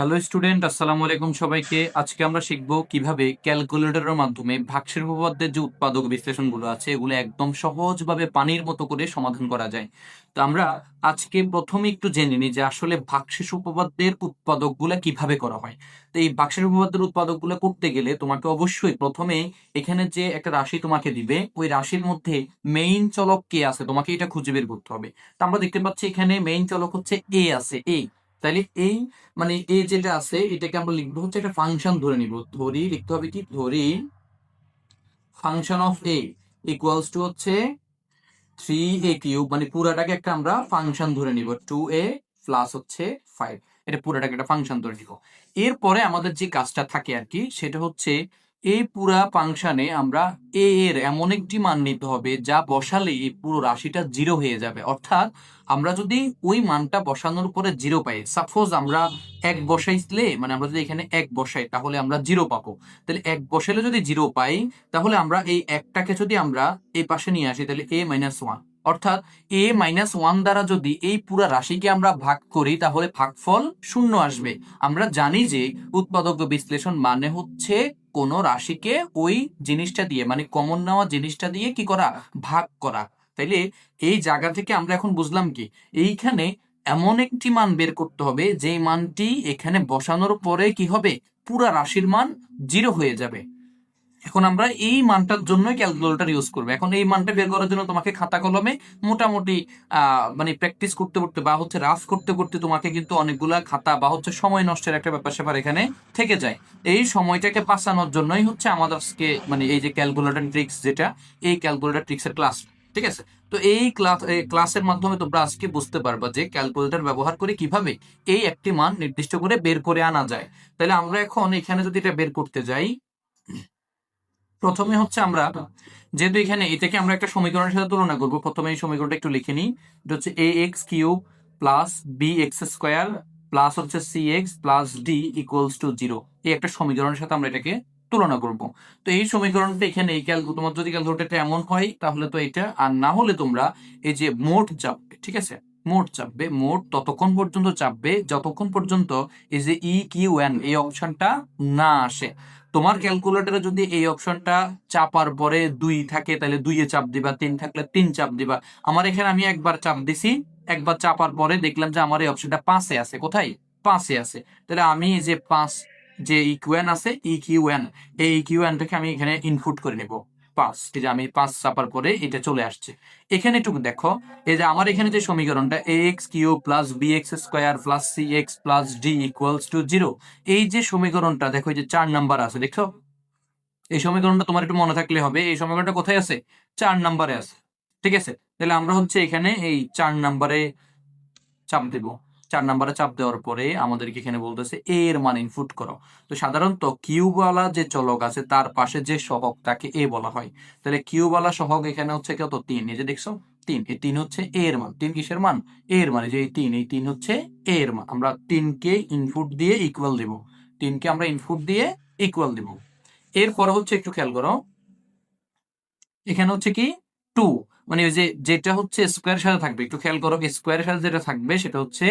Hello student আসসালামু আলাইকুম সবাইকে। আজকে আমরা শিখব কীভাবে ক্যালকুলেটরের মাধ্যমে ভাগশের উপপাদ্যের যে উৎপাদক বিশ্লেষণগুলো আছে, এগুলো একদম সহজভাবে পানির মতো করে সমাধান করা যায়। তো আমরা আজকে প্রথমে একটু জেনে নিই যে আসলে ভাগশেষ উপপাদ্যের উৎপাদকগুলো কীভাবে করা হয়। তো এই ভাগশেষ উপপাদ্যের উৎপাদকগুলো করতে গেলে তোমাকে অবশ্যই প্রথমে এখানে যে একটা রাশি তোমাকে দিবে, ওই রাশির মধ্যে মেইন চলক কে আছে, তোমাকে এটা খুঁজে বের করতে হবে। তো আমরা দেখতে পাচ্ছি এখানে মেইন চলক হচ্ছে এ আছে এ তাইলে এই মানে এই যেটা আছে, এটাকে আমরা লিখব হচ্ছে একটা ফাংশন ধরে নিব। ধরি, লিখতে হবে কি? ধরি function of A equals to হচ্ছে থ্রি এ কিউব মানে পুরাটাকে একটা আমরা ফাংশন ধরে নিব। টু এ প্লাস হচ্ছে ফাইভ এটা পুরাটাকে একটা ফাংশন ধরে নিব। এরপরে আমাদের যে কাজটা থাকে আর কি, সেটা হচ্ছে এই পুরা ফাংশনে আমরা এ এর এমন একটি মান নিতে হবে যা বসালে এই পুরো রাশিটা জিরো হয়ে যাবে। অর্থাৎ আমরা যদি ওই মানটা বসানোর পরে জিরো পাই সাপোজ আমরা এক বসাইলে মানে আমরা যদি এখানে এক বসাই, তাহলে আমরা জিরো পাবো। তাহলে এক বসাইলে যদি জিরো পাই, তাহলে আমরা এই একটাকে যদি আমরা এই পাশে নিয়ে আসি, তাহলে এ মাইনাস ওয়ান অর্থাৎ এ মাইনাস ওয়ান দ্বারা যদি এই পুরো রাশিকে আমরা ভাগ করি, তাহলে ভাগফল শূন্য আসবে। আমরা জানি যে উৎপাদক বিশ্লেষণ মানে হচ্ছে কোন রাশিকে ওই জিনিসটা দিয়ে মানে কমন নেওয়া জিনিসটা দিয়ে কি করা? ভাগ করা। তাইলে এই জায়গা থেকে আমরা এখন বুঝলাম কি? এইখানে এমন একটি মান বের করতে হবে, যেই মানটি এখানে বসানোর পরে কি হবে? পুরা রাশির মান জিরো হয়ে যাবে। এখন আমরা এই মানটার জন্য ক্যালকুলেটর ইউজ করব। এখন এই মানটা বের করার জন্য তোমাকে খাতা কলমে মোটামুটি মানে প্র্যাকটিস করতে করতে বা হচ্ছে রাফ করতে করতে তোমাকে কিন্তু অনেকগুলা খাতা বা হচ্ছে সময় নষ্টের একটা ব্যাপার স্যাপার এখানে থেকে যায়। এই সময়টাকে বাঁচানোর জন্যই হচ্ছে আমাদের আজকে মানে এই যে ক্যালকুলেটর ট্রিক্স যেটা, এই ক্যালকুলেটর ট্রিক্সের ক্লাস ঠিক আছে? তো এই ক্লাস ক্লাসের মাধ্যমে তোমরা আজকে বুঝতে পারবা যে ক্যালকুলেটর ব্যবহার করে কীভাবে এই একটি মান নির্দিষ্ট করে বের করে আনা যায়। তাহলে আমরা এখন এখানে যদি এটা বের করতে যাই প্রথমে হচ্ছে আমরা যেহেতু এখানে এটাকে আমরা একটা সমীকরণের সাথে তুলনা করব, প্রথমে এই সমীকরণটা একটু লিখে নিই। এটা হচ্ছে A X cube plus B X square plus হচ্ছে C X plus D equals to zero এই একটা সমীকরণের সাথে আমরা এটাকে তুলনা করব। তো এই সমীকরণটা এখানে এই ক্যালকু তোমার যদি ক্যালকুলেটরটা এমন হয়, তাহলে তো এটা, আর না হলে তোমরা এই যে মোট চাপবে, ঠিক আছে? মোট চাপবে, মোট ততক্ষণ পর্যন্ত চাপবে, যতক্ষণ পর্যন্ত এই যে ই কিউ এন এই অপশনটা না আসে। তোমার ক্যালকুলেটরে যদি এই অপশনটা চাপার পরে দুই থাকে তাহলে দুইয়ে চাপ দিবা তিন থাকলে তিন চাপ দিবা। আমার এখানে আমি একবার চাপ দিছি একবার চাপার পরে দেখলাম যে আমার এই অপশনটা পাঁচে আছে। কোথায়? পাঁচে আছে। তাহলে আমি যে পাঁচ যে ইকুয়ান আছে ইকিউএন কিউএন এই ইকিউএনটাকে আমি এখানে ইনপুট করে নেব। পাঁচ যে আমি পাঁচ চাপার পরে এটা চলে আসছে। এখানে একটু দেখো, এই যে আমার এখানে যে সমীকরণটা A X cube plus B X square plus C X plus D equals to zero এই যে সমীকরণটা, দেখো এই যে চার নাম্বার আছে, দেখছ? এই সমীকরণটা তোমার একটু মনে থাকলে হবে, এই সমীকরণটা কোথায় আছে? চার নাম্বারে আছে, ঠিক আছে? তাহলে আমরা হচ্ছে এখানে এই চার নাম্বারে চাপ দেব। চার নাম্বারে চাপ দেওয়ার পরে আমাদেরকে এখানে বলতেছে, এ এর মান ইনপুট করো। তো সাধারণত কিউবালা যে চলক আছে, তার পাশে যে সহক, তাকে এ বলা হয়। তাহলে কিউবালা সহক এখানে হচ্ছে কত? তিন। এই যে দেখছ? তিন। এই তিন হচ্ছে এ এর মান। তিন কিসের মান? এ এর মানে। যে এই তিন এই তিন হচ্ছে এ এর মান। আমরা তিনকে ইনপুট দিয়ে ইকুয়াল দিব। তিনকে আমরা ইনপুট দিয়ে ইকুয়াল দিব। এরপরে হচ্ছে একটু খেয়াল করো। এখানে হচ্ছে কি? টু মানে ওই যে যেটা হচ্ছে স্কোয়ারের সাথে থাকবে। একটু খেয়াল করো স্কোয়ারের সাথে যেটা থাকবে, সেটা হচ্ছে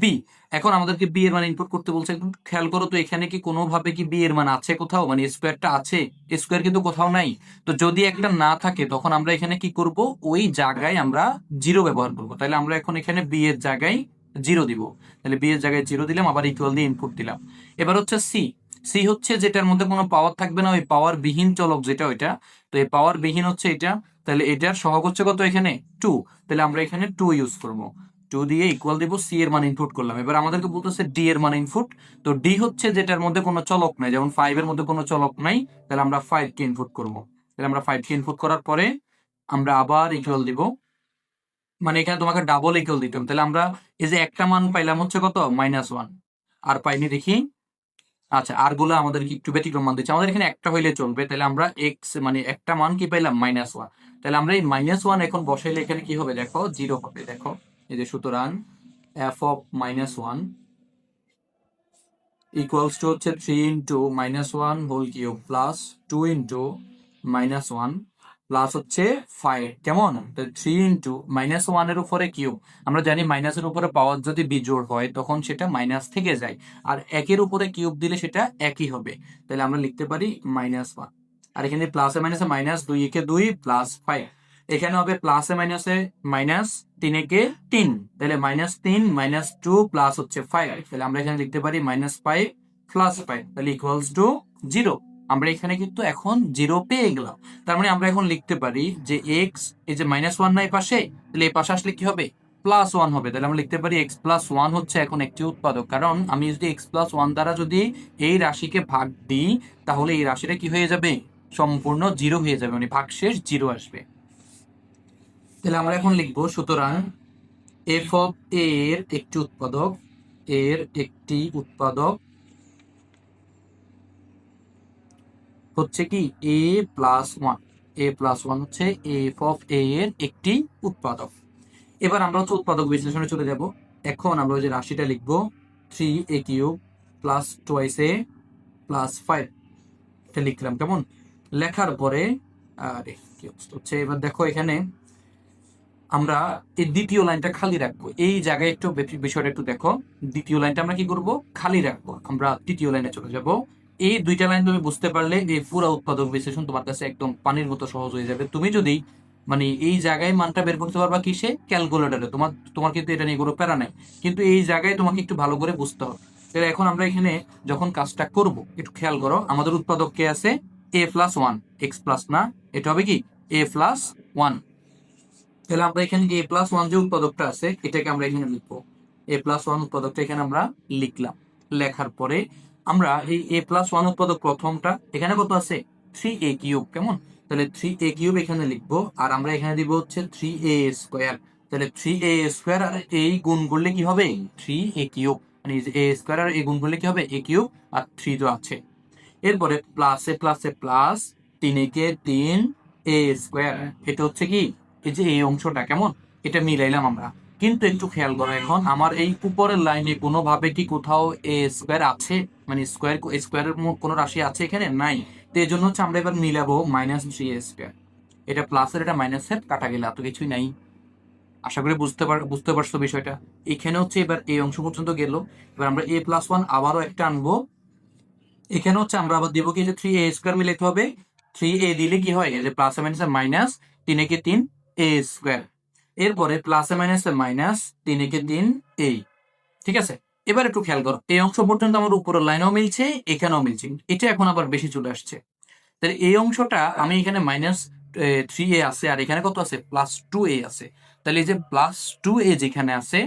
বি এখন আমাদেরকে বি এর মান ইনপুট করতে বলছে। একটু খেয়াল করো তো, এখানে কি কোনোভাবে কি বি এর মান আছে কোথাও? মানে স্কোয়ারটা আছে স্কোয়ার কিন্তু কোথাও নাই। তো যদি একটা না থাকে, তখন আমরা এখানে কি করব? ওই জায়গায় আমরা জিরো ব্যবহার করব। তাহলে আমরা এখন এখানে বি এর জায়গায় জিরো দিব। তাহলে বি এর জায়গায় জিরো দিলাম, আবার ইকুয়াল দিয়ে ইনপুট দিলাম। এবার হচ্ছে সি সি হচ্ছে যেটার মধ্যে কোনো পাওয়ার থাকবে না, ওই পাওয়ার বিহীন চলক যেটা ওইটা। তো এই পাওয়ার বিহীন হচ্ছে এটা। তাহলে এটার সহগ হচ্ছে কত এখানে? টু তাহলে আমরা এখানে টু ইউজ করব। টু দিয়ে ইকুয়াল দিব সি এর মান ইনপুট করলাম। এবার আমাদেরকে বলতেছে ডি এর মান ইনপুট তো ডি হচ্ছে যেটার মধ্যে কোনো চলক নাই। যেমন ফাইভ এর মধ্যে কোনো চলক নাই, তাহলে আমরা ফাইভ কে ইনপুট করব। তাহলে আমরা ফাইভ কে ইনপুট করার পরে আমরা আবার ইকুয়াল দিব। মানে এখানে তোমাকে ডাবল ইকুয়াল দিতাম তাহলে আমরা এই যে একটা মান পাইলাম হচ্ছে কত? মাইনাস ওয়ান আর পাইনি দেখি। আচ্ছা আরগুলো আমাদের একটু ব্যতিক্রম মান দিচ্ছে। আমাদের এখানে একটা হইলে চলবে। তাহলে আমরা এক্স মানে একটা মান কি পাইলাম? মাইনাস ওয়ান তাহলে আমরা এই মাইনাস ওয়ান এখন বসাইলে এখানে কি হবে? দেখো জিরো হবে। দেখো। এই যে সুতরাং F of minus one equals to হচ্ছে three into minus one whole cube plus two into minus one plus হচ্ছে ফাইভ কেমন? থ্রি ইন্টু মাইনাস ওয়ানের উপরে কিউব আমরা জানি মাইনাসের উপরে পাওয়ার যদি বিজোড় হয়, তখন সেটা মাইনাস থেকে যায়। আর একের উপরে কিউব দিলে সেটা একই হবে। তাহলে আমরা লিখতে পারি মাইনাস ওয়ান আর এখানে প্লাসে মাইনাসে মাইনাস দুই, একে দুই প্লাস ফাইভ এখানে হবে প্লাসে মাইনাসে মাইনাস তিন একে তিন। তাহলে মাইনাস তিন মাইনাস টু প্লাস হচ্ছে ফাইভ তাহলে আমরা এখানে লিখতে পারি মাইনাস ফাইভ প্লাস ফাইভ তাহলে ইকুয়ালস টু জিরো আমরা এখানে কিন্তু এখন জিরো পেয়ে গেলাম। তার মানে আমরা এখন লিখতে পারি যে এক্স এই যে মাইনাস ওয়ান নাই পাশে, তাহলে এই পাশে আসলে কি হবে? প্লাস ওয়ান হবে। তাহলে আমরা লিখতে পারি এক্স প্লাস ওয়ান হচ্ছে এখন একটি উৎপাদক। কারণ আমি যদি এক্স প্লাস ওয়ান দ্বারা যদি এই রাশিকে ভাগ দিই, তাহলে এই রাশিটা কি হয়ে যাবে? সম্পূর্ণ জিরো হয়ে যাবে। মানে ভাগশেষ জিরো আসবে। তাহলে আমরা এখন লিখব, সুতরাং এফ অফ এর একটি উৎপাদক, এর একটি উৎপাদক হচ্ছে কি? A plus one A plus one হচ্ছে এফ অফ এ এর একটি উৎপাদক। এবার আমরা হচ্ছে উৎপাদক বিশ্লেষণে চলে যাব। এখন আমরা ওই যে রাশিটা লিখব three A cube plus twice A plus five এটা লিখলাম কেমন? লেখার পরে, আরে, কি হচ্ছে? এবার দেখো এখানে আমরা এই দ্বিতীয় লাইনটা খালি রাখব। এই জায়গায় একটু বিষয়টা একটু দেখো। দ্বিতীয় লাইনটা আমরা কি করব? খালি রাখব। আমরা তৃতীয় লাইনে চলে যাব। এই দুইটা লাইন তুমি বুঝতে পারলে এই পুরো উৎপাদক বিশ্লেষণ তোমার কাছে একদম পানির মতো সহজ হয়ে যাবে। তুমি যদি মানে এই জায়গায় মানটা বের করতে পারবা কিসে? ক্যালকুলেটরে। তোমার তোমার কিন্তু এটা নিয়ে কোনো প্যারা নাই। কিন্তু এই জায়গায় তোমাকে একটু ভালো করে বুঝতে হবে। তাহলে এখন আমরা এখানে যখন কাজটা করব, একটু খেয়াল করো, আমাদের উৎপাদক কে আছে? A plus one X plus না? এটা হবে কি? এ প্লাস ওয়ান তাহলে আমরা এখানে এ প্লাস ওয়ান যে উৎপাদকটা আছে, এটাকে আমরা এখানে লিখব। এ প্লাস ওয়ান উৎপাদকটা এখানে আমরা লিখলাম। লেখার পরে আমরা এই এ প্লাস ওয়ান উৎপাদক প্রথমটা এখানে কত আছে? থ্রি এ কিউব কেমন? তাহলে থ্রি এ কিউব এখানে লিখব, আর আমরা এখানে দিব হচ্ছে থ্রি এ স্কোয়ার তাহলে থ্রি এ স্কোয়ার আর এই গুণ করলে কি হবে? থ্রি এ কিউব মানে এ স্কোয়ার আর এই গুণ করলে কি হবে? এ কিউব আর থ্রি তো আছে। এরপরে প্লাসে প্লাসে প্লাস তিন একে তিন এ স্কোয়ার এটা হচ্ছে কি? এই যে এই অংশটা কেমন? এটা মিলাইলাম আমরা। কিন্তু একটু খেয়াল করো এখন, আমার এই উপরের লাইনে কোনোভাবে কি কোথাও এ স্কোয়ার আছে? মানে স্কোয়ার স্কোয়ারের কোনো রাশি আছে এখানে? নাই। তো এই জন্য হচ্ছে আমরা এবার মিলাবো মাইনাস থ্রি এ স্কোয়ার এটা প্লাসের এটা মাইনাসের কাটা গেলে এত কিছুই নাই। আশা করি বুঝতে পার বুঝতে পারছ বিষয়টা। এখানে হচ্ছে এবার এই অংশ পর্যন্ত গেল। এবার আমরা এ প্লাস ওয়ান আবারও একটা আনব। এখানে হচ্ছে আমরা আবার দিব কি যে থ্রি এ স্কোয়ার মিলাইতে হবে। থ্রি এ দিলে কি হয়? যে প্লাস মাইনাস মাইনাস তিনে একে তিন? এ স্কোয়ার এরপরে প্লাসে মাইনাসে মাইনাস তিন একে তিন, এই। ঠিক আছে? এবার একটু খেয়াল করো, এই অংশ পর্যন্ত আমার উপরের লাইনও মিলছে, এখানেও মিলছে। এটা এখন আবার বেশি চলে আসছে। তাহলে এই অংশটা আমি এখানে মাইনাস থ্রি এ আছে, আর এখানে কত আছে? প্লাস টু এ আছে। তাহলে এই যে প্লাস টু এ যেখানে আছে,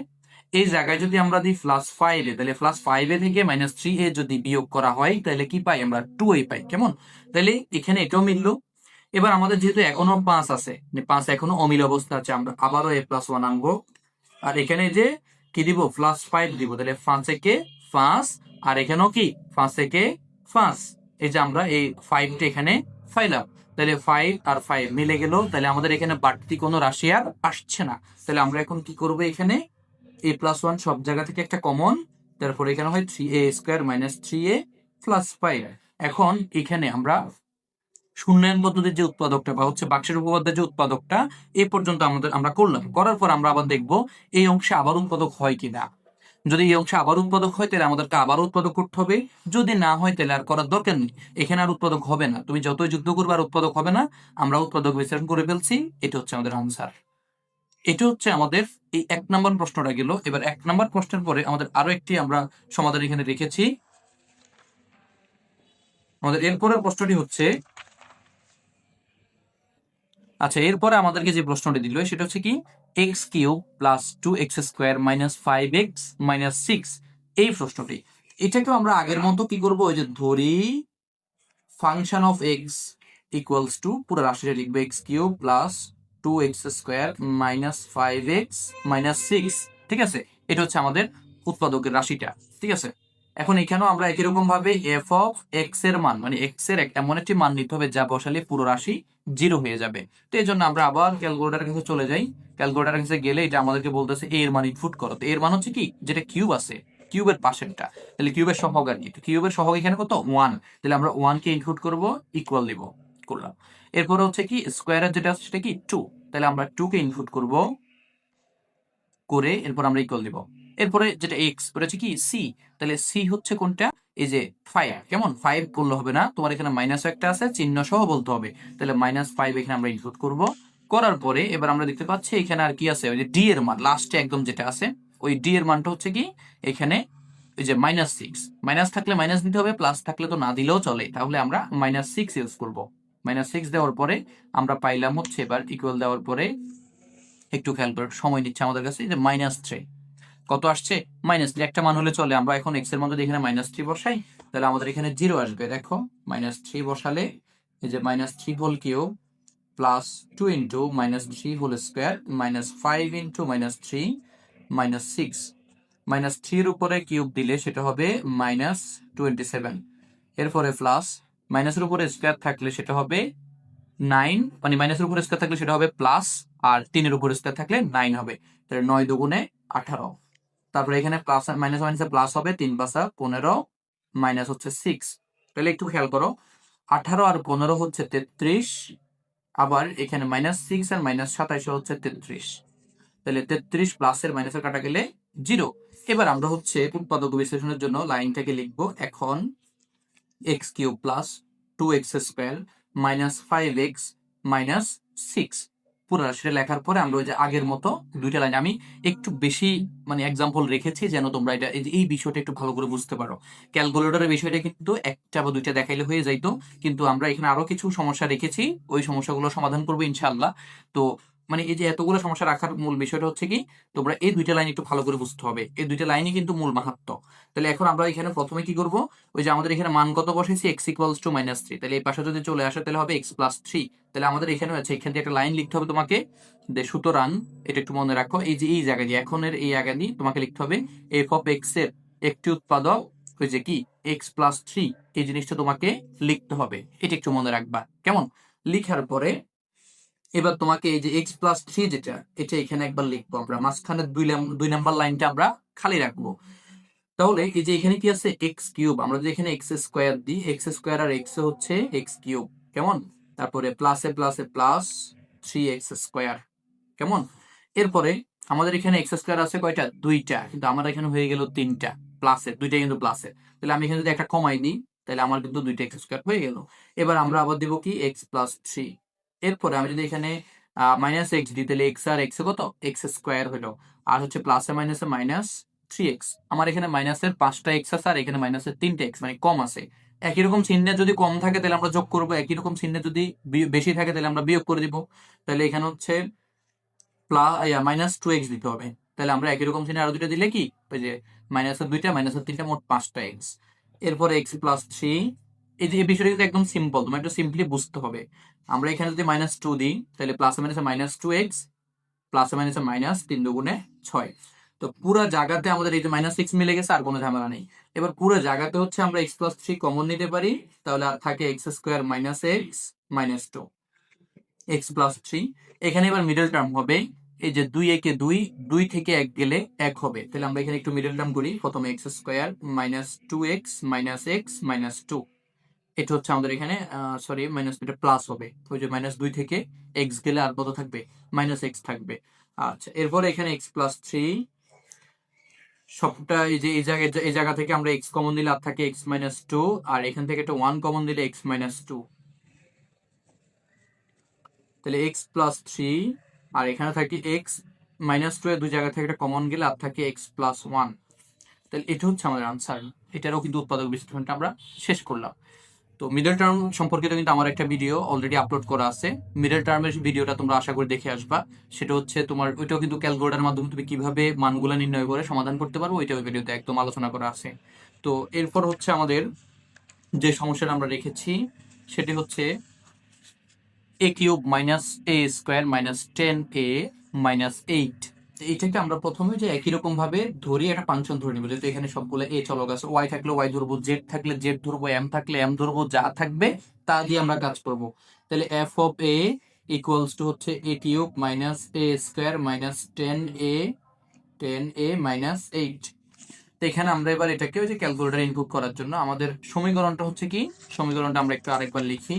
এই জায়গায় যদি আমরা দিই প্লাস ফাইভ এ, তাহলে প্লাস ফাইভ এ থেকে মাইনাস থ্রি এ যদি বিয়োগ করা হয়, তাহলে কি পাই? আমরা টু এ পাই। কেমন? তাহলে এখানে এটাও মিললো এবার আমাদের যেহেতু এখনও পাঁচ আছে মানে পাঁচ এখনও অমিল অবস্থা আছে, আমরা আবারও এ প্লাস ওয়ান আনব। আর এখানে যে কি দিব? প্লাস ফাইভ দিব, তাহলে পাঁচ একে পাঁচ আর এখানেও কি? পাঁচ একে পাঁচ এই যে আমরা এই ফাইভটা এখানে ফাইলাম তাহলে ফাইভ আর ফাইভ মিলে গেল, তাহলে আমাদের এখানে বাড়তি কোনো রাশি আর আসছে না। তাহলে আমরা এখন কি করব এখানে? এ প্লাস ওয়ান সব জায়গা থেকে একটা কমন তারপর এখানে হয় three A square minus three A plus five এখন এখানে আমরা শূন্যায়ন পদ্ধতির যে উৎপাদকটা বা হচ্ছে বাক্সের উপপাদ্যের যে উৎপাদকটা এই পর্যন্ত আমাদের, আমরা করলাম। করার পর আমরা আবার দেখব এই অংশে আবার উৎপাদক হয় কিনা। যদি এই অংশে আবার উৎপাদক হয়, তাহলে আমাদেরকে আবার উৎপাদক করতে হবে। যদি না হয়, তাহলে আর করার দরকার নেই। এখানে আর উৎপাদক হবে না। তুমি যতই যুদ্ধ করবে, আর উৎপাদক হবে না। আমরা উৎপাদক বিশ্লেষণ করে ফেলছি। এটা হচ্ছে আমাদের আনসার এটা হচ্ছে আমাদের, এই এক নম্বর প্রশ্নটা গেল। এবার এক নম্বর প্রশ্নের পরে আমাদের আরও একটি আমরা সমাধান এখানে রেখেছি। আমাদের এরপরের প্রশ্নটি হচ্ছে আচ্ছা এরপরে আমাদেরকে যে প্রশ্নটি দিল, সেটা হচ্ছে কি? X cube plus two X square minus five X minus six এই প্রশ্নটি। এটাকেও আমরা আগের মতো কি করব? ওই যে ধরি function of X equals to পুরো রাশিটা লিখবে X cube plus two X square minus five X minus six ঠিক আছে? এটা হচ্ছে আমাদের উৎপাদকের রাশিটা। ঠিক আছে? এখন এখানেও আমরা একই রকম ভাবে এফ অফ এক্সের মান মানে এক্সের এমন একটি মান নিতে হবে যা বসালে পুরো রাশি জিরো হয়ে যাবে। তো এই জন্য আমরা আবার ক্যালকুলেটারের কাছে চলে যাই। ক্যালকুলেটারের কাছে গেলে এটা আমাদেরকে বলতেছে এর মান ইনপুট করো। তো এর মান হচ্ছে কি? যেটা কিউব আছে কিউবের পাশেরটা। তাহলে কিউবের সহগ আর কি তো কিউবের সহগ এখানে কত? ওয়ান তাহলে আমরা ওয়ানকে ইনপুট করব ইকুয়াল দিব করলাম। এরপরে হচ্ছে কি স্কোয়ারের যেটা আছে সেটা কি? টু তাহলে আমরা টু কে ইনপুট করব, করে এরপর আমরা ইকুয়াল দিব এরপরে যেটা এক্স ওটা হচ্ছে কি? সি তাহলে সি হচ্ছে কোনটা? এই যে ফাইভ কেমন? ফাইভ করলে হবে না? তোমার এখানে মাইনাস একটা আছে চিহ্ন সহ বলতে হবে। তাহলে মাইনাস ফাইভ এখানে আমরা ইনপুট করব। করার পরে এবার আমরা দেখতে পাচ্ছি এখানে আর কি আছে? ওই যে ডি এর মান লাস্টে একদম যেটা আছে, ওই ডি এর মানটা হচ্ছে কি? এখানে ওই যে মাইনাস সিক্স মাইনাস থাকলে মাইনাস দিতে হবে প্লাস থাকলে তো না দিলেও চলে। তাহলে আমরা মাইনাস সিক্স ইউজ করব। মাইনাস সিক্স দেওয়ার পরে আমরা পাইলাম হচ্ছে এবার ইকুয়াল দেওয়ার পরে একটু খেয়াল করে সময় নিচ্ছে আমাদের কাছে যে মাইনাস থ্রি কত আসছে? মাইনাস থ্রি একটা মান হলে চলে। আমরা এখন এক্সের মধ্যে এখানে মাইনাস থ্রি বসাই, তাহলে আমাদের এখানে জিরো আসবে। দেখো মাইনাস থ্রি বসালে, এই যে minus three whole cube plus two into minus three whole square minus five into minus three minus six minus থ্রির উপরে কিউব দিলে সেটা হবে মাইনাস টোয়েন্টি সেভেন এরপরে প্লাস মাইনাসের উপরে স্কোয়ার থাকলে সেটা হবে নাইন মানে মাইনাসের উপরে স্কোয়ার থাকলে সেটা হবে প্লাস আর তিনের উপরে স্কোয়ার থাকলে নাইন হবে। তাহলে নয় দুগুণে আঠারো। তারপরে এখানে প্লাস মাইনাস মাইনাসে প্লাস হবে, তিন পাশা পনেরো মাইনাস হচ্ছে সিক্স তাহলে একটু খেয়াল করো, আঠারো আর পনেরো হচ্ছে তেত্রিশ, আবার এখানে মাইনাস সিক্স আর মাইনাস সাতাইশে হচ্ছে তেত্রিশ। তাহলে তেত্রিশ প্লাসের মাইনাসের কাটা গেলে জিরো এবার আমরা হচ্ছে উৎপাদক বিশ্লেষণের জন্য লাইনটাকে লিখব, এখন X cube plus two X square minus five X minus six পুরো রাশিটা লেখার পরে আমরা ওই যে আগের মতো দুইটা লাইন আমি একটু বেশি মানে এক্সাম্পল রেখেছি যেন তোমরা এটা, এই বিষয়টা একটু ভালো করে বুঝতে পারো। ক্যালকুলেটরের বিষয়টা কিন্তু একটা বা দুইটা দেখাইলে হয়ে যাইতো, কিন্তু আমরা এখানে আরও কিছু সমস্যা রেখেছি, ওই সমস্যাগুলো সমাধান করব ইনশাল্লাহ তো মানে এই যে এতগুলো সমস্যা রাখার মূল বিষয়টা হচ্ছে কি, তোমরা এই দুইটা লাইন একটু ভালো করে বুঝতে হবে। এই দুইটা লাইনই কিন্তু মূল মাহাত্ম। তাহলে এখন আমরা এখানে প্রথমে কি করব? ওই যে আমাদের এখানে মান কত বসেছি? X equals to minus three তাহলে এই পাশে যদি চলে আসে, তাহলে হবে এক্স প্লাস থ্রি তাহলে আমাদের এখানে আছে এখান থেকে একটা লাইন লিখতে হবে তোমাকে। যে সুতরাং, এটা একটু মনে রাখো, এই যে এই জায়গা দিয়ে, এখনের এই জায়গা দিয়ে তোমাকে লিখতে হবে এফ অফ এক্সের একটি উৎপাদক ওই যে কি এক্স প্লাস থ্রি এই জিনিসটা তোমাকে লিখতে হবে। এটা একটু মনে রাখবা। কেমন? লিখার পরে এবার তোমাকে এই যে এক্স প্লাস থ্রি যেটা, এটা এখানে একবার লিখব আমরা। মাঝখানে দুই দুই নাম্বার লাইনটা আমরা খালি রাখব। তাহলে এই যে এখানে কি আছে? এক্স কিউব আমরা যদি এখানে এক্স স্কোয়ার দিই এক্স স্কোয়ার আর এক্স হচ্ছে এক্স কিউব কেমন? তারপরে প্লাসে প্লাসে প্লাস থ্রি এক্স স্কোয়ার কেমন? এরপরে আমাদের এখানে এক্স স্কোয়ার আছে কয়টা? দুইটা, কিন্তু আমার এখানে হয়ে গেল তিনটা প্লাসে দুইটা কিন্তু প্লাসে তাহলে আমি এখানে যদি একটা কমাই দিই, তাহলে আমার কিন্তু দুইটা এক্স স্কোয়ার হয়ে গেল। এবার আমরা আবার দিব কি? এক্স প্লাস থ্রি এরপরে আমি যদি এখানে মাইনাস এক্স দিই তাহলে এক্স আর এক্স কত? এক্স স্কোয়ার হলো। আর হচ্ছে প্লাসে মাইনাসে মাইনাস থ্রি এক্স আমার এখানে মাইনাসের পাঁচটা এক্স আছে আর এখানে মাইনাসের তিনটা এক্স মানে কম আছে। একই রকম চিহ্নে যদি কম থাকে তাহলে আমরা যোগ করব। একই রকম চিহ্নে যদি বেশি থাকে তাহলে আমরা বিয়োগ করে দিব। তাহলে এখানে হচ্ছে প্লাস মাইনাস টু এক্স দিতে হবে। তাহলে আমরা একই রকম চিহ্নে আরও দুইটা দিলে কি? ওই যে মাইনাসের দুইটা মাইনাসের তিনটা মোট পাঁচটা এক্স এরপরে এক্স প্লাস থ্রি এই যে বিষয়টা কিন্তু একদম সিম্পল তোমার একটু সিম্পলি বুঝতে হবে। আমরা এখানে যদি মাইনাস টু দিই, তাহলে প্লাসে মাইনাসে মাইনাস টু এক্স প্লাসে মাইনাসে মাইনাস তিন দুগুণে ছয়। তো পুরো জায়গাতে আমাদের এই যে মাইনাস সিক্স মিলে গেছে, আর কোনো ঝামেলা নেই। এবার পুরো জায়গাতে হচ্ছে আমরা এক্স প্লাস থ্রি কমন নিতে পারি, তাহলে আর থাকে x square minus x minus two x plus three এখানে এবার মিডল টার্ম হবে, এই যে দুই একে দুই দুই থেকে এক গেলে এক হবে। তাহলে আমরা এখানে একটু মিডল টার্ম করি, প্রথমে x square minus two x minus x minus two এটা হচ্ছে আমাদের এখানে সরি মাইনাস এটা প্লাস হবে। ওই যে মাইনাস দুই থেকে এক্স গেলে আর কত থাকবে? মাইনাস এক্স থাকবে। আচ্ছা এরপরে এখানে এক্স প্লাস থ্রি সবটা এই যে, এই জায়গায়, এই জায়গা থেকে আমরা এক্স কমন দিলে আর থাকে এক্স মাইনাস টু আর এখান থেকে একটা ওয়ান কমন দিলে এক্স মাইনাস টু তাহলে এক্স প্লাস থ্রি আর এখানে থাকে এক্স মাইনাস টু এর দুই জায়গা থেকে একটা কমন গেলে আর থাকে এক্স প্লাস ওয়ান তাহলে এটা হচ্ছে আমাদের আনসার এটারও কিন্তু উৎপাদক বিশ্লেষণটা আমরা শেষ করলাম। তো মিডল টার্ম সম্পর্কিত কিন্তু আমার একটা ভিডিও অলরেডি আপলোড করা আছে। মিডল টার্মের ভিডিওটা তোমরা আশা করি দেখে আসবা। সেটা হচ্ছে তোমার, ওইটাও কিন্তু ক্যালকুলেটার মাধ্যমে তুমি কীভাবে মানগুলো নির্ণয় করে সমাধান করতে পারব ওইটা ওই ভিডিওতে একদম আলোচনা করা আছে। তো এরপর হচ্ছে আমাদের যে সমস্যাটা আমরা রেখেছি, সেটি হচ্ছে a cube minus a square minus ten a minus eight এইটাকে আমরা প্রথমে যে একই রকম ভাবে ধরি একটা পাঞ্চন ধরে নিব। যেহেতু এখানে সবগুলো এ চলক আছে ওয়াই থাকলে ওয়াই ধরবো জেড থাকলে জেড ধরবো এম থাকলে এম ধরবো, যা থাকবে তা দিয়ে আমরা কাজ করব। তাহলে f of a equals to হচ্ছে a cube minus a square minus ten a ten a minus eight তো এখানে আমরা এবার এটাকে ওই যে ক্যালকুলেটার ইনপুট করার জন্য আমাদের সমীকরণটা হচ্ছে কি? সমীকরণটা আমরা একটু আরেকবার লিখি।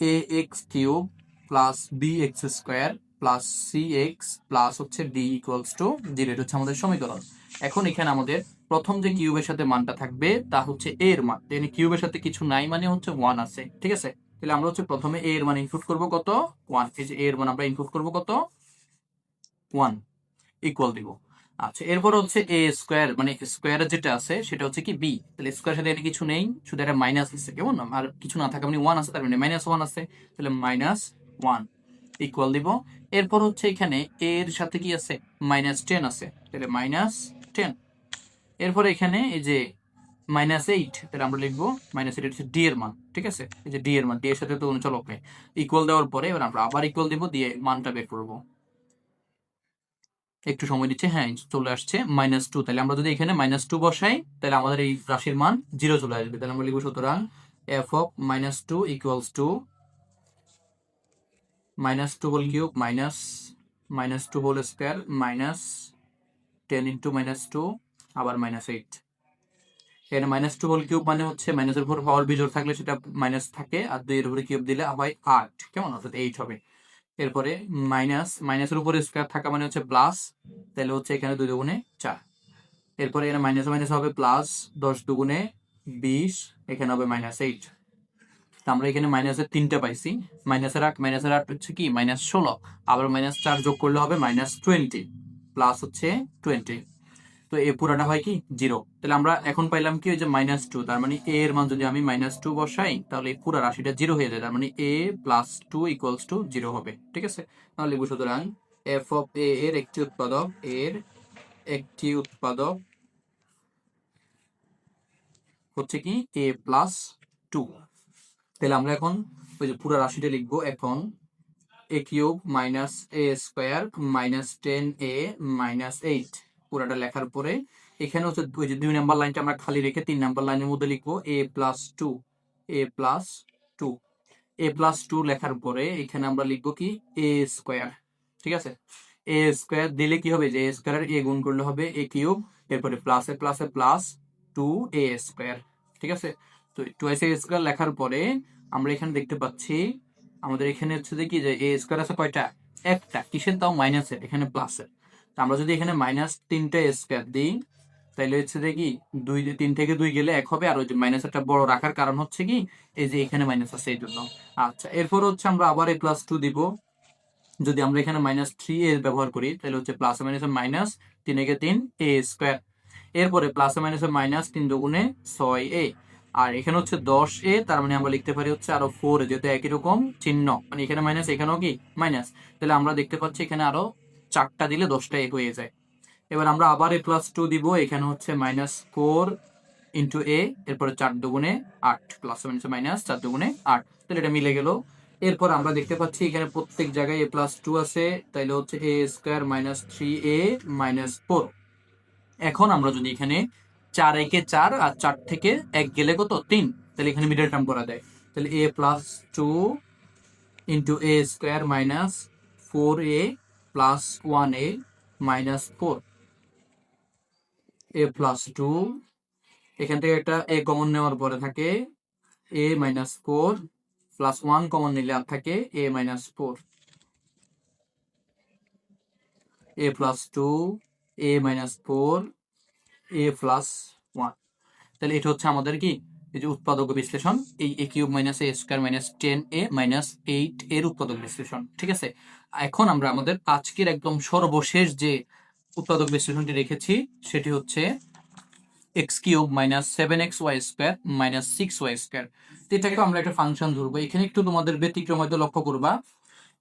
A x cube plus b x square plus c x plus হচ্ছে ডি ইকুয়ালস টু জিরো এটা হচ্ছে আমাদের সমীকরণ। এখন এখানে আমাদের প্রথম যে কিউবের সাথে মানটা থাকবে, তা হচ্ছে এ এর মান। এখানে কিউবের সাথে কিছু নাই মানে হচ্ছে ওয়ান আছে, ঠিক আছে? তাহলে আমরা হচ্ছে প্রথমে এ এর মান ইনপুট করব কত? ওয়ান এই যে এ এর মান আমরা ইনপুট করব কত? ওয়ান ইকুয়াল দিব। আচ্ছা এরপর হচ্ছে এ স্কোয়ার মানে স্কোয়ারের যেটা আছে, সেটা হচ্ছে কি বি তাহলে স্কোয়ার সাথে কিছু নেই, শুধু একটা মাইনাস আছে কেমন? আর কিছু না থাকে মানে ওয়ান আছে, তার মানে মাইনাস ওয়ান আছে, তাহলে মাইনাস ওয়ান ইকুয়াল দিব। এরপর হচ্ছে এখানে এর সাথে কি আছে? মাইনাস টেন আছে। তাহলে মাইনাস টেন এরপর এখানে এই যে মাইনাস এইট তাহলে আমরা লিখব মাইনাস এইট হচ্ছে ডি এর মান, ঠিক আছে? এই যে ডি এর মান ডি এর সাথে তো অনুচলক নেই। ইকুয়াল দেওয়ার পরে এবার আমরা আবার ইকুয়াল দিব, দিয়ে মানটা বের করব। একটু সময় দিচ্ছে হ্যাঁ চলে আসছে মাইনাস টু তাহলে আমরা যদি এখানে মাইনাস টু বসাই, তাহলে আমাদের এই রাশির মান জিরো চলে আসবে। তাহলে আমরা লিখব সুতরাং f of minus two equals to minus two whole cube minus minus two whole square minus ten into minus two আবার মাইনাস এইট এখানে মাইনাস টু হোল কিউব মানে হচ্ছে মাইনাসের উপর পাওয়ার বিজোর থাকলে সেটা মাইনাস থাকে, আর দুইয়ের উপরে কিউব দিলে হয় আট। কেমন? অর্থাৎ এইট হবে। এরপরে মাইনাস মাইনাসের উপরে স্কোয়ার থাকা মানে হচ্ছে প্লাস তাহলে হচ্ছে এখানে দুই দুগুণে চার। এরপরে এখানে মাইনাস মাইনাস হবে প্লাস দশ দুগুণে বিশ, এখানে হবে মাইনাস এইট আমরা এখানে মাইনাসের তিনটা পাইছি। মাইনাসের আট মাইনাসের আট হচ্ছে কি? মাইনাস ষোলো। আবার মাইনাস চার যোগ করলে হবে মাইনাস টোয়েন্টি প্লাস হচ্ছে টোয়েন্টি তো এ পুরাটা হয় কি? জিরো তাহলে আমরা এখন পাইলাম কি? ওই যে মাইনাস টু তার মানে এ এর মান যদি আমি মাইনাস টু বসাই, তাহলে এই পুরা রাশিটা জিরো হয়ে যায়। তার মানে a plus two equals to zero হবে। ঠিক আছে? তাহলে লিখব সুতরাং এফ অফ এ এর একটি উৎপাদক, এর একটি উৎপাদক হচ্ছে কি? এ প্লাস টু তাহলে আমরা এখন ওই যে পুরো রাশিটা লিখব এখন a cube minus a square minus ten a minus eight পুরাটা লেখার পরে এখানে হচ্ছে ওই যে দুই নাম্বার লাইনটা আমরা খালি রেখে তিন নাম্বার লাইনের মধ্যে লিখব a plus two a plus two a plus two লেখার পরে এখানে আমরা লিখব কি? এ স্কোয়ার ঠিক আছে? এ স্কোয়ার দিলে কি হবে? যে এ স্কোয়ার এ গুণ করলে হবে এ কিউব, এরপরে plus plus plus two a square ঠিক আছে? তো টু এ স্কোয়ার লেখার পরে আমরা এখানে দেখতে পাচ্ছি, আমাদের এখানে হচ্ছে কি যে এ স্কোয়ার আছে কয়টা? একটা। কিসের? তাও মাইনাসের এখানে প্লাসের তো আমরা যদি এখানে মাইনাস তিনটা স্কোয়ার দিই তাহলে হচ্ছে কি দুই তিন থেকে দুই গেলে এক হবে। আর ওই যে মাইনাস একটা বড় রাখার কারণ হচ্ছে কি, এই যে এখানে মাইনাস আছে এই জন্য আচ্ছা এরপর হচ্ছে আমরা আবার এ প্লাস টু দিব। যদি আমরা এখানে মাইনাস থ্রি এ ব্যবহার করি তাহলে হচ্ছে প্লাস মাইনাসে মাইনাস তিন তিন এ স্কোয়ার এরপরে প্লাস মাইনাসে মাইনাস তিন দুগুণে ছয় এ আর এখানে হচ্ছে দশ এ, তার মানে আমরা লিখতে পারি হচ্ছে আরও ফোর যেহেতু একই রকম চিহ্ন। মানে এখানে মাইনাস এখানেও কি? মাইনাস তাহলে আমরা দেখতে পাচ্ছি এখানে আরও চারটা দিলে দশটা এ হয়ে যায়। এবার আমরা আবার এ প্লাস টু দিব, এখানে হচ্ছে মাইনাস ফোর ইন্টু এ এরপরে চার দুগুণে আট প্লাস মাইনাস চার দুগুণে আট। তাহলে এটা মিলে গেল। এরপর আমরা দেখতে পাচ্ছি এখানে প্রত্যেক জায়গায় এ প্লাস টু আছে, তাইলে হচ্ছে a square minus three a minus four এখন আমরা যদি এখানে চার একে চার আর চার থেকে এক গেলে কত? তিন। তাহলে এখানে মিডল টার্ম করা যায়। তাহলে a plus two into a square minus four a plus one a minus four a plus two এখান থেকে একটা এ কমন নেওয়ার পরে থাকে a minus four plus one common নিলে আর থাকে a minus four a plus two a minus four a plus one তাহলে এটা হচ্ছে আমাদের কি? এই যে উৎপাদক বিশ্লেষণ, এই a cube minus a square minus ten a minus eight এর উৎপাদক বিশ্লেষণ, ঠিক আছে? এখন আমরা আমাদের আজকের একদম সর্বশেষ যে উৎপাদক বিশ্লেষণটি রেখেছি, সেটি হচ্ছে x cube minus seven x y square minus six y square এটাকে আমরা একটা ফাংশন ধরবো। এখানে একটু তোমাদের ব্যতিক্রম হয়তো লক্ষ্য করবা।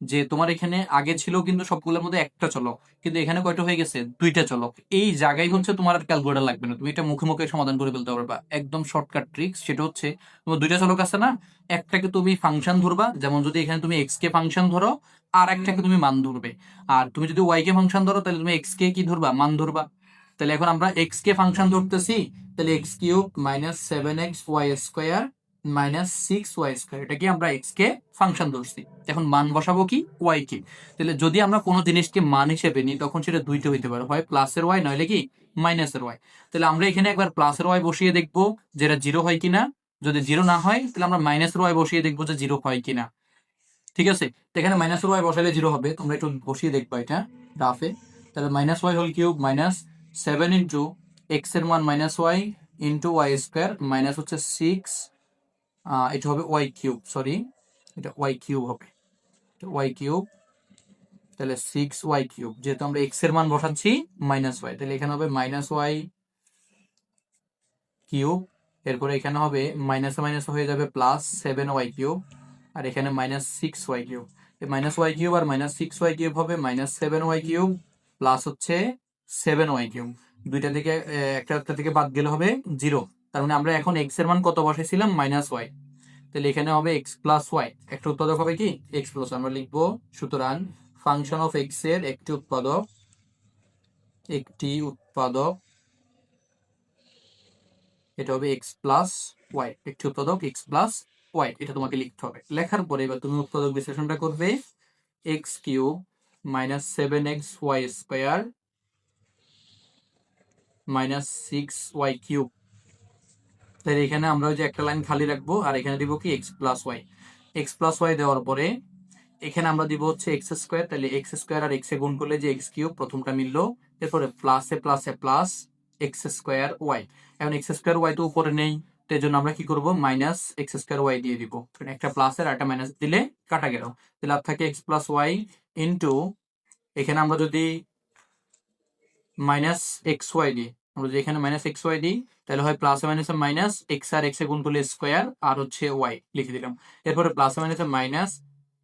যে তোমার এখানে আগে ছিল কিন্তু সবগুলোর মধ্যে একটা চলক কিন্তু এখানে কয়টা হয়ে গেছে? দুইটা চলক। এই জায়গায় হচ্ছে তোমার আর ক্যালকুলেটার লাগবে না। তুমি এটা মুখে মুখে সমাধান করে ফেলতে পারবা। একদম শর্টকাট ট্রিক্স সেটা হচ্ছে তোমার দুইটা চলক আছে না? একটাকে তুমি ফাংশন ধরবা যেমন যদি এখানে তুমি এক্স কে ফাংশন ধরো আর একটাকে তুমি মান ধরবে। আর তুমি যদি ওয়াই কে ফাংশন ধরো তাহলে তুমি এক্স কে কি ধরবা? মান ধরবা। তাহলে এখন আমরা এক্স কে ফাংশন ধরতেছি তাহলে x cube minus seven x y square minus six y square এটা কি আমরা এক্স কে ফাংশন ধরছি। এখন মান বসাবো কি? ওয়াই কে। তাহলে যদি আমরা কোনো জিনিসকে মান হিসেবে নিই, তখন সেটা দুইটা হইতে পারে। হয় প্লাসের ওয়াই নইলে কি? মাইনাসের ওয়াই তাহলে আমরা এখানে একবার প্লাসের ওয়াই বসিয়ে দেখব যেটা জিরো হয় কিনা। যদি জিরো না হয়, তাহলে আমরা মাইনাসের ওয়াই বসিয়ে দেখব যে জিরো হয় কিনা। ঠিক আছে? এখানে মাইনাস ওয়াই বসালে জিরো হবে। তোমরা একটু বসিয়ে দেখবা এটা গ্রাফে তাহলে মাইনাস ওয়াই হল কিউব মাইনাস সেভেন ইন্টু এক্সের মান minus y into y square minus হচ্ছে সিক্স এটা হবে ওয়াই কিউব সরি এটা ওয়াই কিউব হবে। ওয়াই কিউব তাহলে সিক্স ওয়াই কিউব যেহেতু আমরা এক্সের মান বসাচ্ছি মাইনাস ওয়াই তাহলে এখানে হবে মাইনাস ওয়াই কিউব এরপরে এখানে হবে মাইনাস মাইনাস হয়ে যাবে প্লাস সেভেন ওয়াই কিউব আর এখানে minus six y cube minus y cube আর মাইনাস সিক্স ওয়াই কিউব হবে minus seven y cube plus হচ্ছে সেভেন ওয়াই কিউব দুইটা থেকে একটা থেকে বাদ গেলে হবে জিরো তার মানে আমরা এখন এক্সের মান কত বসাইছিলাম? মাইনাস ওয়াই তাহলে এখানে হবে এক্স প্লাস ওয়াই একটা উৎপাদক হবে কি? এক্স প্লাস আমরা লিখব, সুতরাং ফাংশন অফ এক্সের একটি উৎপাদক একটি উৎপাদক, এটা হবে এক্স প্লাস ওয়াই একটি উৎপাদক এক্স প্লাস ওয়াই এটা তোমাকে লিখতে হবে। লেখার পরে এবার তুমি উৎপাদক বিশ্লেষণটা করবে। X cube minus seven x y square minus six y cube তাহলে এখানে আমরা যে একটা লাইন খালি রাখব, আর এখানে দিব কি x plus y x plus y দেওয়ার পরে এখানে আমরা দিব হচ্ছে এক্স স্কোয়ার তাহলে এক্স স্কোয়ার আর এক্স এ গুণ করলে যে এক্স কিউব প্রথমটা মিললো, এরপরে plus plus plus x square y এখন এক্স স্কোয়ার ওয়াই তো উপরে নেই, তো জন্য আমরা কি করব? মাইনাস এক্স স্কোয়ার ওয়াই দিয়ে দিব। একটা প্লাসের আর একটা মাইনাস দিলে কাটা গেল। তাহলে আর থাকে এক্স প্লাস ওয়াই ইন্টু এখানে আমরা যদি মাইনাস এক্স ওয়াই দিই আমরা যদি মাইনাস এক্স ওয়াই দিই, তাহলে হয় প্লাস মাইনাস মাইনাস এক্স আর এক্স এ গুণ করলে স্কোয়ার আর হচ্ছে ওয়াই লিখে দিলাম। এরপরে প্লাস মাইনাস মাইনাস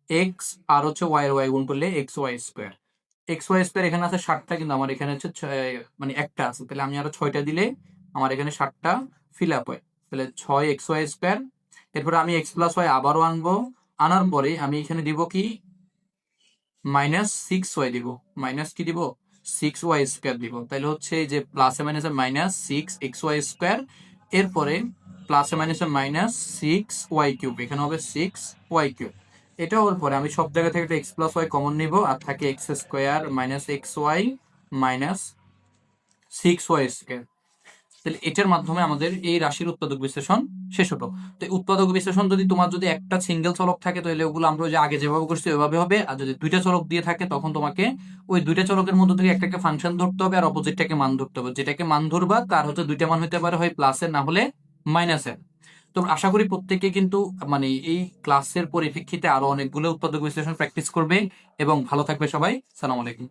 এক্স আর হচ্ছে ওয়াই ওয়াই গুণ করলে x y square x y square এখানে আছে ষাটটা, কিন্তু আমার এখানে হচ্ছে মানে একটা আছে। তাহলে আমি আরও ছয়টা দিলে আমার এখানে ষাটটা ফিল আপ হয়। তাহলে ছয় এক্স ওয়াই স্কোয়ার এরপরে আমি এক্স প্লাস ওয়াই আবারও আনব। আনার পরে আমি এখানে দিব কি? মাইনাস সিক্স ওয়াই দিব। মাইনাস কি দিব? সিক্স ওয়াই স্কোয়ার দিব। তাহলে হচ্ছে এই যে প্লাসে মাইনাসে minus six x y square এরপরে প্লাসে মাইনাসে মাইনাস সিক্স ওয়াই কিউব এখানে হবে সিক্স ওয়াই কিউব এটা ওর পরে আমি সব জায়গা থেকে এক্স প্লাস ওয়াই কমন নিব, আর থাকে x square minus x y minus six y square তাহলে এটার মাধ্যমে আমাদের এই রাশির উৎপাদক বিশ্লেষণ শেষ হতো তো উৎপাদক বিশ্লেষণ যদি তোমার যদি একটা সিঙ্গেল চলক থাকে, তাহলে ওগুলো আমরা যে আগে যেভাবে করছি, ওইভাবে হবে। আর যদি দুইটা চলক দিয়ে থাকে, তখন তোমাকে ওই দুইটা চলকের মধ্যে থেকে একটাকে ফাংশন ধরতে হবে আর অপোজিটটাকে মান ধরতে হবে। যেটাকে মান ধরবা, তার হচ্ছে দুইটা মান হতে পারে, হয় প্লাসের না হলে মাইনাসের তো আশা করি প্রত্যেকে কিন্তু মানে এই ক্লাসের পরিপ্রেক্ষিতে আরও অনেকগুলো উৎপাদক বিশ্লেষণ প্র্যাকটিস করবে। এবং ভালো থাকবে সবাই। সালাম আলাইকুম।